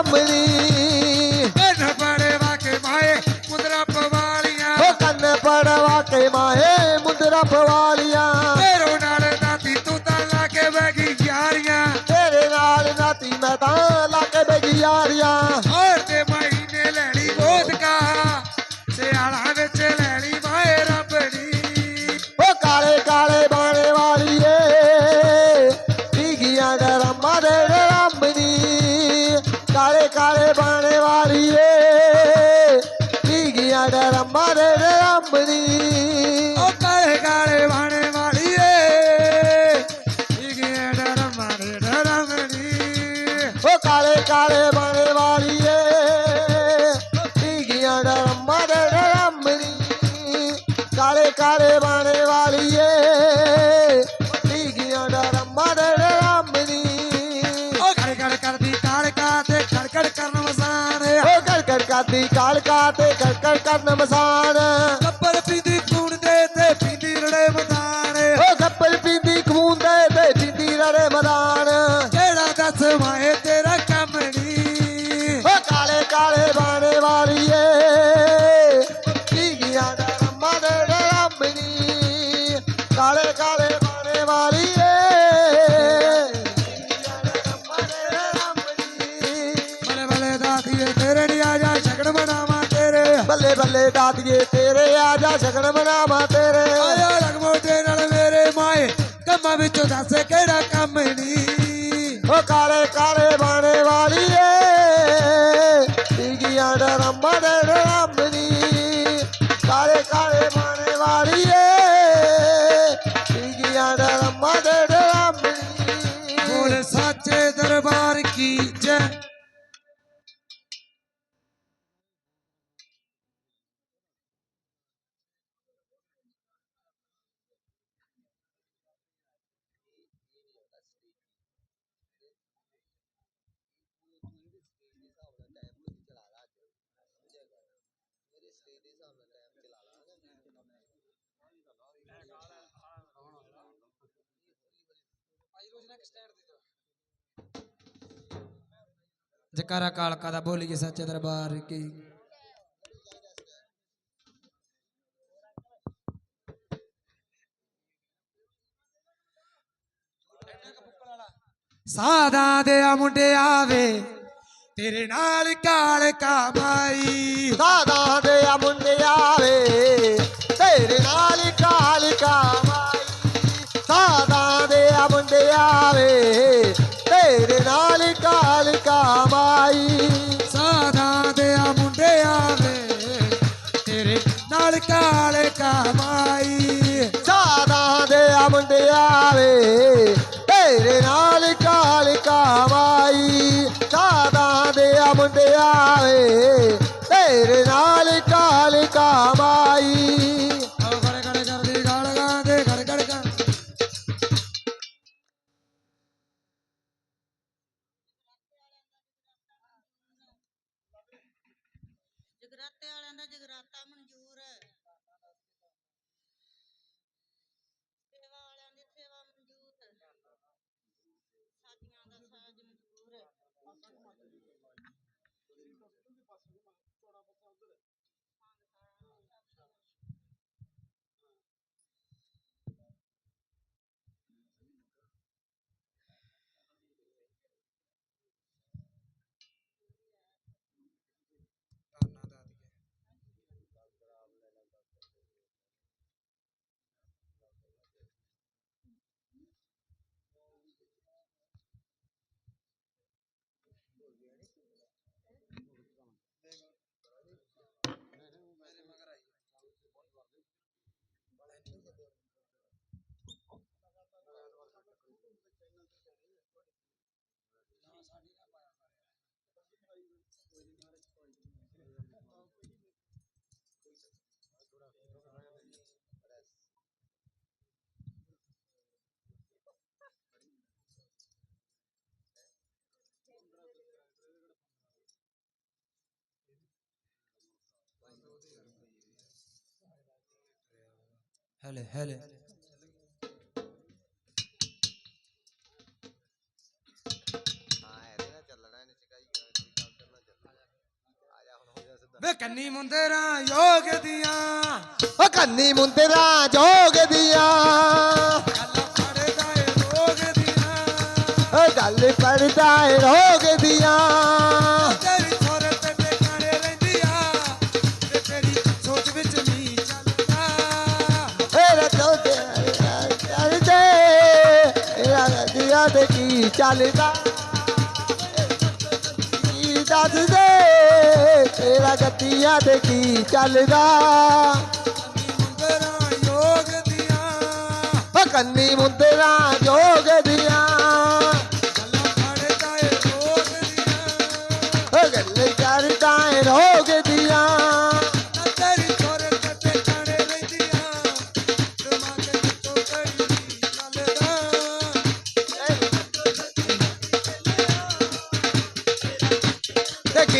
अमरी कन पड़वा के माए मुद्रा पवालिया। माए मुद्रा पवालिया। तेरो नाल नाती तू ता लाके बैगी यारियाँ। तेरे नाल नाती मैं ता लाके बैगी यारियाँ। री ओ काले काले भाणे वाली रे। इगे डर मारे डरम री ओ काले काले भाणे वाली रे। इगे डर मारे डरम री काले काले भाणे वाली रे। इगे डर मारे डरम री ओ घर कर दी काल का करन मसान। ओ घर कर दी का ते करन मसान। મારે રામની जकारा काल का बोलिए सच्चे दरबार की। सादा दे मुंडे आवे, तेरे नाल काल का माई सादा दे मुंडे आवे, तेरे नाल काल का माई सादा ਸਾਦਾ ਦੇ ਆ ਮੁੰਡਿਆ ਵੇ ਤੇਰੇ ਨਾਲ ਕਾਲ ਕਾਮਾਈ। ਸਾਦਾ ਦੇ ਆ ਮੁੰਡੇ ਆਵੇ ਤੇਰੇ ਨਾਲ ਕਾਲ ਕਮਾਈ। ਸਾਦਾ ਦੇ ਆ ਮੁੰਡਿਆ ਵੇ ਤੇਰੇ ਨਾਲ ਕਾਲ ਕਾਮਾਈ। ਸਾਦਾ ਦੇ ਆ ਮੁੰਡਿਆ ਵੇ ਤੇਰੇ ਨਾਲ ਕਾਲ ਕਾਮਾਈ। ਹੈਲੇ ਹੈਲੇ ਹਾਂ ਇਹਨੇ ਚਕਾਈ ਵੇ ਕੰਨੀ ਮੁੰਦਰਾਂ ਯੋਗ ਦੀਆਂ। ਓ ਕੰਨੀ ਮੁੰਦਰਾ ਜੋਗ ਦੀਆਂ। ਗੱਲ ਫੜਦਾ ਏ ਰੋਗ ਦੀਆਂ। ਓ ਗੱਲ ਪੜਦਾ ਏ ਰੋਗ ਦੀਆਂ। ਚੱਲਦਾ। ਕੀ ਦੱਸ ਦੇ ਤੇਰਾ ਗੱਡੀਆਂ ਤੇ ਕੀ ਚੱਲਦਾ? ਕੰਨੀ ਮੁੰਦਰਾ ਜੋਗ ਦੀਆਂ।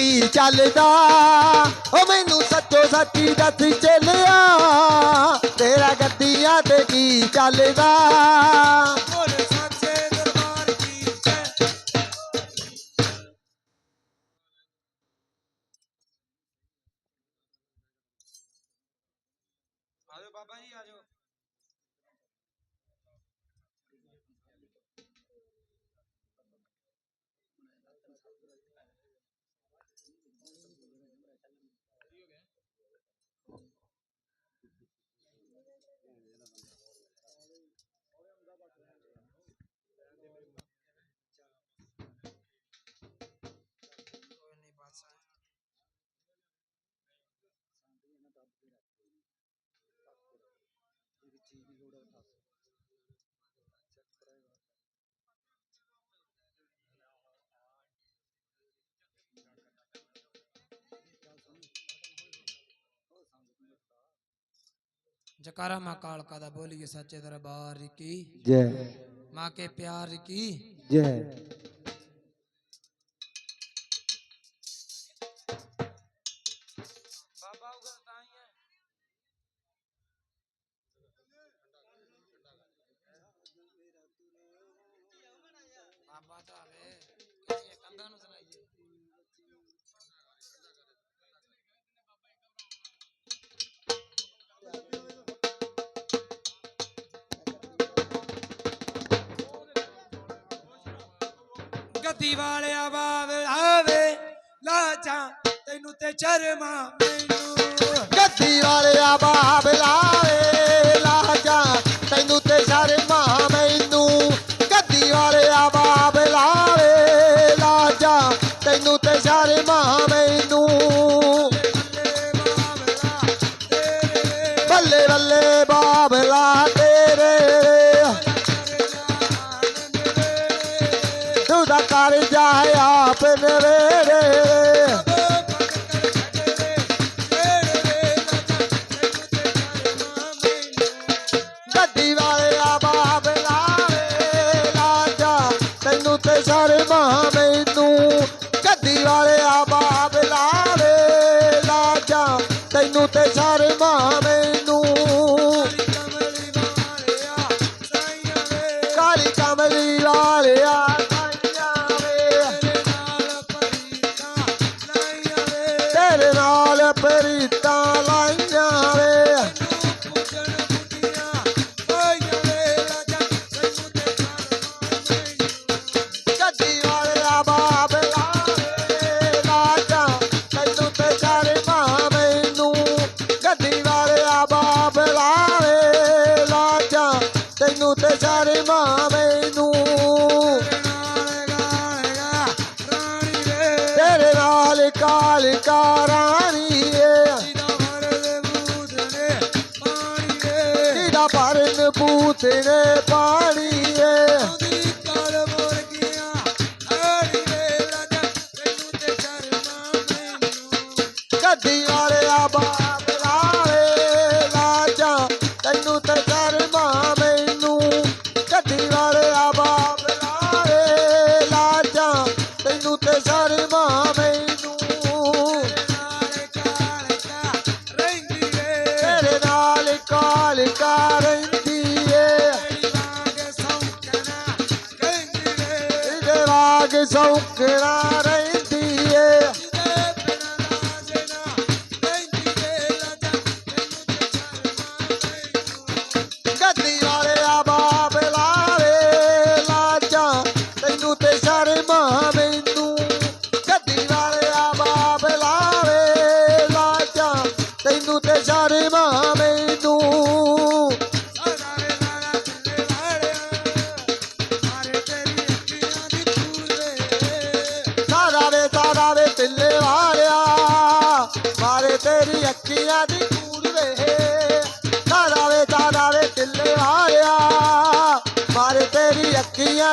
ਤੇ ਚੱਲਦਾ। ਓ ਮੈਨੂੰ ਸੱਚੋ ਸੱਚੀ ਦੱਸ ਚੱਲਿਆ। ਤੇਰਾ ਗੱਡੀਆਂ ਤੇ ਕੀ ਚੱਲਦਾ। जकारा माँ कालका दा बोलिए सच्चे दरबार की। जय। माँ के प्यार की। ਜੈ ਤੈਨੂੰ ਤੇ ਸ਼ਰਮਾ ਮੈਨੂੰ। ਗੱਦੀ ਵਾਲਿਆ ਬਾਬ ਲਾਵੇ ਲਾਜਾ ਤੈਨੂੰ ਤੇ ਸ਼ਰਮਾ ਮੈਨੂੰ। ਗੱਦੀ ਵਾਲਿਆ ਬਾਬ ਲਾਵੇ ਲਾਜਾ ਤੈਨੂੰ ਤੇ ਸ਼ਰਮਾ ਮੈਨੂੰ। ਬੱਲੇ ਬੱਲੇ ਬਾਬ ਲਾ ਤੇਰੇ। ਤੂੰ ਦਾ ਕਰ ਜਾਏ ਆਪ ਨਵੇੜੇ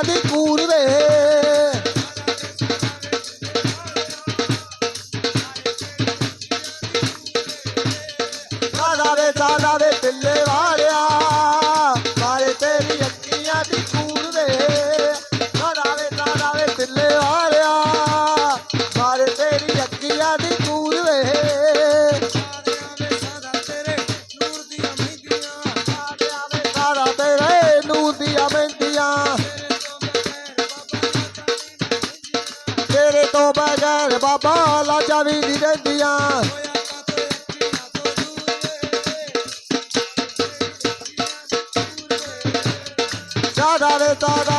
de cura de দিয়া তারা রে তারা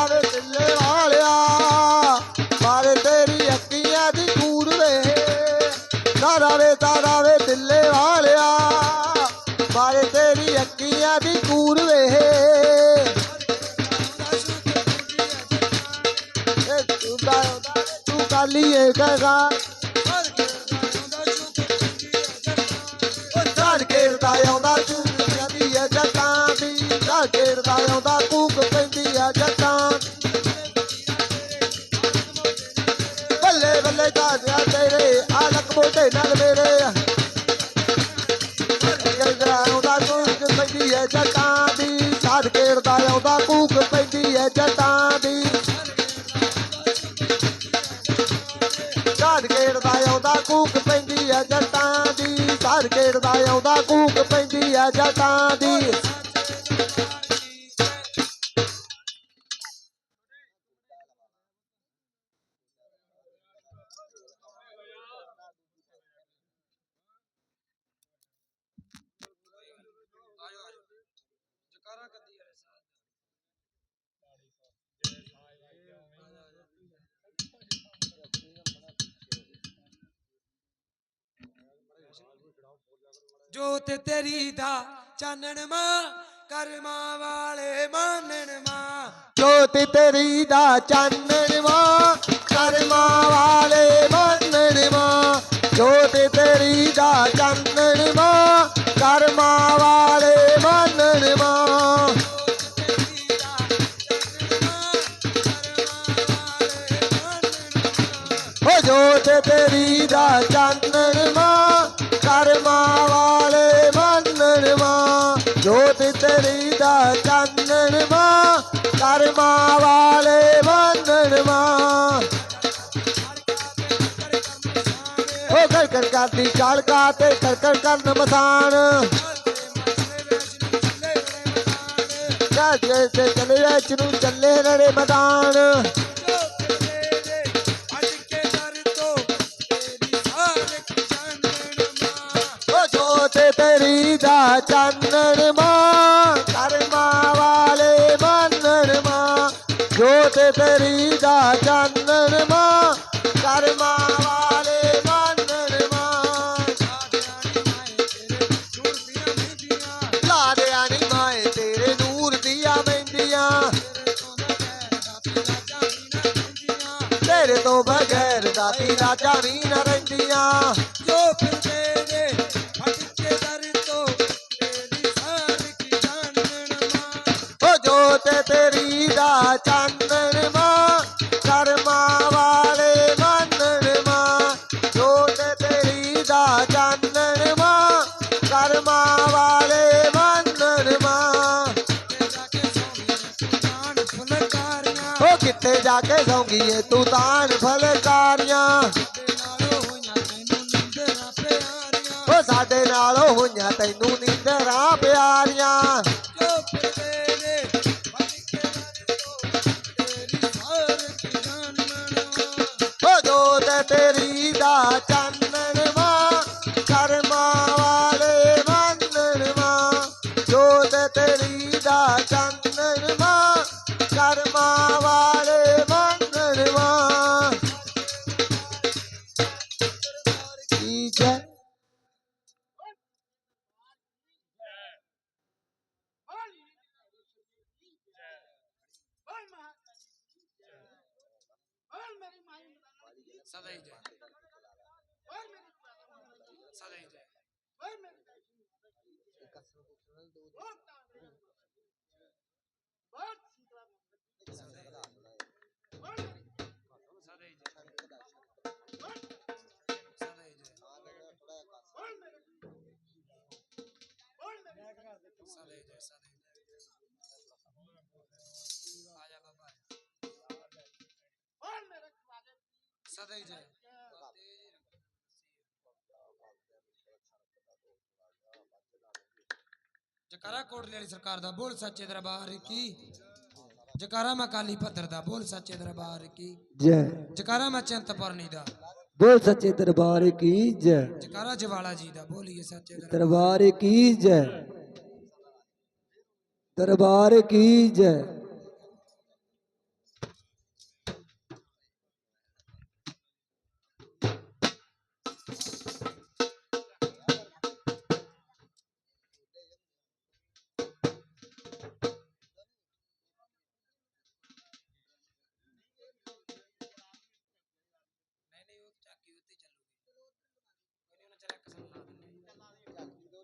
ਆਲਕ ਮੋਢੇ ਨਾਲ ਮੇਰੇ ਘੇਰਦਾ ਆਉਂਦਾ ਕੂਕ ਪੈਂਦੀ ਐ, ਜੱਟਾਂ ਦੀ। ਝਾੜ ਘੇਰਦਾ ਆਉਂਦਾ ਕੂਕ ਪੈਂਦੀ ਐ, ਜੱਟਾਂ ਦੀ। ਝਾੜ ਘੇਰਦਾ ਆਉਂਦਾ ਕੂਕ ਪੈਂਦੀ ਐ, ਜੱਟਾਂ ਦੀ। ਝਾੜ ਘੇਰਦਾ ਆਉਂਦਾ ਕੂਕ ਪੈਂਦੀ ਐ, ਜੱਟਾਂ ਦੀ। ਜੋਤ ਤੇਰੀ ਦਾ ਚਾਨਣ ਮਾਂ ਕਰਮਾਂ ਵਾਲੇ ਮਾਨਣ ਮਾਂ ਜੋਤ ਤੇਰੀ ਦਾ ਚਾਨਣ ਮਾਂ ਕਰਮਾਂ ਵਾਲੇ ਮੰਨਣ ਮਾਂ ਜੋਤ ਤੇਰੀ ਦਾ ਚਾਨਣ ਮਾਂ ਕਰਮਾਂ ਵਾਲੇ ਮੰਨਣ ਮਾਂ ਓ ਜੋਤ ਤੇਰੀ ਦਾ ਚਾਨਣ ਮਾਂ ਕਰਮਾਂ ਵਾਲੇ ਮੰਨਣ ਮਾਂ ਜੋਤ ਤੇਰੀ ਦਾ ਚਾਨਣ ਮਾਂ ਕਰਮਾਂ ਵਾਲੇ ਮੰਨਣ ਮਾਂ ਓ ਕਰ ਕਰ ਕਰਦੀ ਕਾਲਕਾ ਤੇ ਕਰ ਕਰ ਕਰਨ ਮਸਾਨ ਕਾਜੇ ਤੇ ਚਲੇ ਵਿੱਚ ਨੂੰ ਚੱਲੇ ਰੜੇ ਮੈਦਾਨ दा चंदन माँ कर्मा वाले बंदन माँ। जोत तेरी दा चंदर माँ कर्मा वाले बंदन माँ। लादे आनी माए, तेरे दूर दिया मेहंदियाँ तेरे तो बगैर दाती राजा भी न रंगियाँ ਤੇਰੀ ਦਾ ਚਾਨਣ ਮਾਂ, ਕਰਮਾ ਵਾਲੇ ਮੰਨਣ ਮਾਂ। ਜੋਤ ਤੇਰੀ ਦਾ ਚਾਨਣ ਮਾਂ, ਕਰਮਾਂ ਵਾਲੇ ਮੰਨਣ ਮਾਂ। ਓ ਕਿੱਥੇ ਜਾ ਕੇ ਸੌਂਗੀਏ ਤੂੰ ਤਾਨ ਫਲਕਾਰੀਆਂ ਓ ਸਾਡੇ ਨਾਲ ਹੋਈਆਂ ਤੈਨੂੰ ਨੀਂਦਰਾਂ ਪਿਆਰੀਆਂ। सदैव जय ਜਕਾਰਾ ਕੋਟਲੇ ਵਾਲੀ ਸਰਕਾਰ ਦਾ ਬੋਲ ਸੱਚੇ ਦਰਬਾਰ ਕੀ? ਜਕਾਰਾ ਮੈਂ ਕਾਲੀ ਪੱਥਰ ਦਾ ਬੋਲ ਸੱਚੇ ਦਰਬਾਰ ਕੀ? ਜੈ। ਜਕਾਰਾ ਮੈਂ ਚੰਤਪੁਰਨੀ ਦਾ। ਬੋਲ ਸੱਚੇ ਦਰਬਾਰ ਕੀ ਜੈ। ਜਕਾਰਾ ਜਵਾਲਾ ਜੀ ਦਾ ਬੋਲੀਏ ਸੱਚੇ ਦਰਬਾਰ ਕੀ ਜੈ। ਦਰਬਾਰ ਕੀ ਜੈ।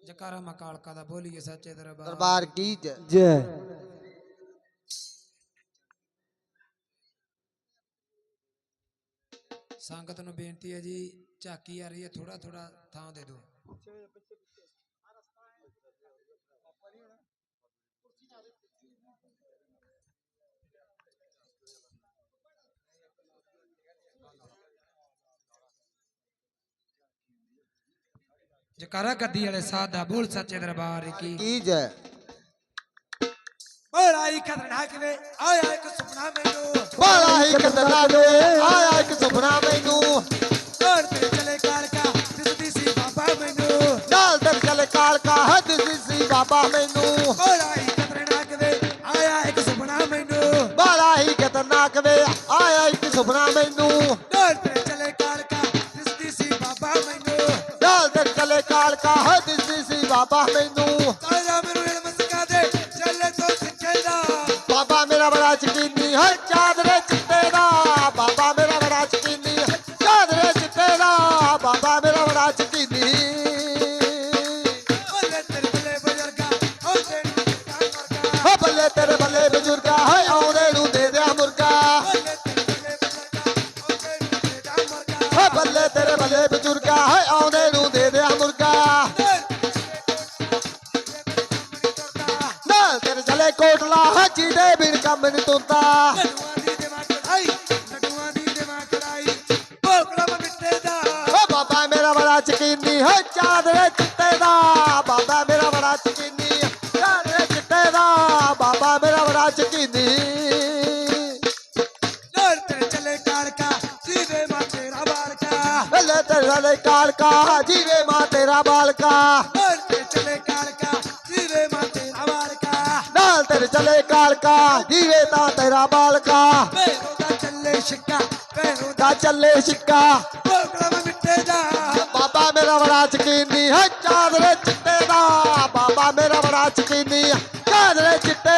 ਜਕਾਰਾ ਮੈਂ ਕਾਲਕਾ ਦਾ ਬੋਲੀਏ ਸੱਚੇ ਦਰਬਾਰ। ਦਰਬਾਰ ਕੀ ਜੈ? ਜੈ। ਸੰਗਤ ਨੂੰ ਬੇਨਤੀ ਹੈ ਜੀ ਝਾਕੀ ਆ ਰਹੀ ਹੈ ਥੋੜਾ ਥੋੜਾ ਥਾਂ ਦੇ ਦਿਓ। ਜਕਾਰਾ ਗੱਦੀ ਵਾਲੇ ਸਾਧ ਬੋਲ ਸੱਚੇ ਦਰਬਾਰ ਕੀ? ਕੀ ਜੈ? ਬੜਾਈ ਖਤਰਨਾਕ ਵੇ ਆਇਆ ਇੱਕ ਸੁਪਨਾ ਮੈਨੂੰ। ਬਾਲਾ ਹੀ ਕਤਨਾ ਦੇ ਆਇਆ ਇੱਕ ਸੁਪਨਾ ਮੈਨੂੰ। ਘਰ ਤੇ ਚਲੇ ਕਾਲਕਾ ਦਿਸਦੀ ਸੀ ਬਾਬਾ ਮੈਨੂੰ। ਨਾਲ ਦਰ ਚਲੇ ਕਾਲਕਾ ਹੱਦ ਸੀ ਬਾਬਾ ਮੈਨੂੰ। ਬੜਾਈ ਖਤਰਨਾਕ ਵੇ ਆਇਆ ਇੱਕ ਸੁਪਨਾ ਮੈਨੂੰ। ਬਾਲਾ ਹੀ ਖਤਰਨਾਕ ਵੇ ਬਾਬਾ ਮੈਨੂੰ ਤਾਇਆ ਮੈਨੂੰ ਚਕੀਨੀ ਹੈ ਚਾਦਰੇ ਚਿੱਟੇ ਦਾ ਬਾਬਾ ਮੇਰਾ ਬੜਾ ਚਕੀਨੀ ਹੈ ਚਾਦਰੇ ਚਿੱਟੇ ਦਾ ਬਾਬਾ ਮੇਰਾ ਬੜਾ ਚਕੀਨੀ ਲੋਰ ਤੇਰੇ ਚੱਲੇ ਕਾਲਕਾ ਜੀਵੇ ਮਾ ਤੇਰਾ ਬਾਲਕਾ ਬੱਲੇ ਤੇਰਾ ਲੈ ਕਾਲਕਾ ਜੀਵੇ ਮਾਂ ਤੇਰਾ ਬਾਲਕਾ ਲੋਰ ਤੇਰੇ ਚੱਲੇ ਕਾਲਕਾ ਜੀਵੇ ਮਾ ਤੇਰਾ ਬਾਲਕਾ ਨਾਲ ਤੇਰੇ ਚਲੇ ਕਾਲਕਾ ਜੀਵੇ ਤਾਂ ਤੇਰਾ ਬਾਲਕਾ ਭੈਰੋ ਦਾ ਚੱਲੇ ਛਿੱਕਾ ਭੈਰੋ ਦਾ ਦਾ ਚੱਲੇ ਸਿੱਕਾ ਭੋਗੜਾ ਮਿੱਟੇ ਦਾ ਬਾਬਾ ਮੇਰਾ ਬੜਾ ਚਕੀਨੀ ਹੈ ਚਾਦਰੇ ਚਿੱਟੇ ਦਾ। ਬਾਬਾ ਮੇਰਾ ਬੜਾ ਚਕੀਨੀ ਹੈ ਚਾਦਰੇ ਚਿੱਟੇ